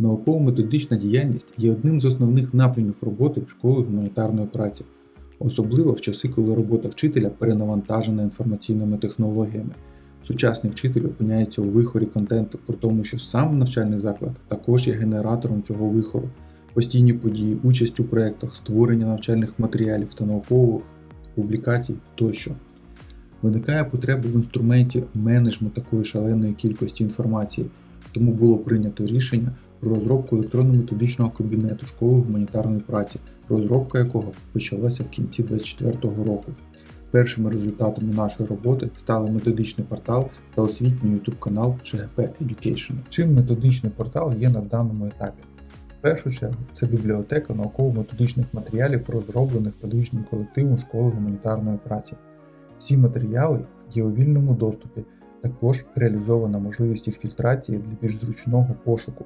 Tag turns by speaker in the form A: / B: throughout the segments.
A: Науково-методична діяльність є одним з основних напрямів роботи школи гуманітарної праці, особливо в часи, коли робота вчителя перенавантажена інформаційними технологіями. Сучасний вчитель опиняється у вихорі контенту, при тому, що сам навчальний заклад також є генератором цього вихору, постійні події, участь у проєктах, створення навчальних матеріалів та наукових публікацій тощо. Виникає потреба в інструменті менеджменту такої шаленої кількості інформації, тому було прийнято рішення про розробку електронно-методичного кабінету школи гуманітарної праці, розробка якого почалася в кінці 2024 року. Першими результатами нашої роботи стали методичний портал та освітній YouTube канал ШГП Education. Чим методичний портал є на даному етапі? В першу чергу це бібліотека науково-методичних матеріалів, розроблених педагогічним колективом школи гуманітарної праці. Всі матеріали є у вільному доступі, також реалізована можливість їх фільтрації для більш зручного пошуку.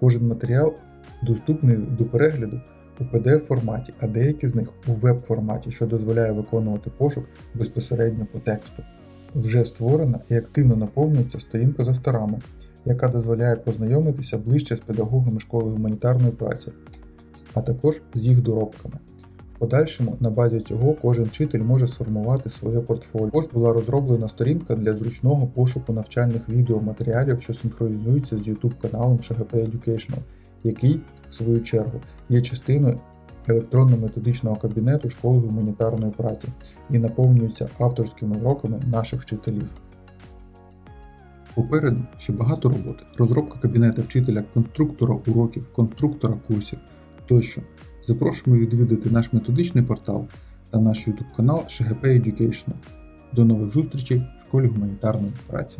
A: Кожен матеріал доступний до перегляду у PDF форматі, а деякі з них у веб форматі, що дозволяє виконувати пошук безпосередньо по тексту. Вже створена і активно наповнюється сторінка з авторами, яка дозволяє познайомитися ближче з педагогами школи гуманітарної праці, а також з їх доробками. Подальшому на базі цього кожен вчитель може сформувати своє портфоліо. Також була розроблена сторінка для зручного пошуку навчальних відеоматеріалів, що синхронізуються з YouTube каналом ШГП Educational, який, в свою чергу, є частиною електронно-методичного кабінету школи гуманітарної праці і наповнюється авторськими уроками наших вчителів. Попереду ще багато роботи. Розробка кабінету вчителя, конструктора уроків, конструктора курсів тощо. Запрошуємо відвідати наш методичний портал та наш YouTube канал ШГП Education. До нових зустрічей в школі гуманітарної праці.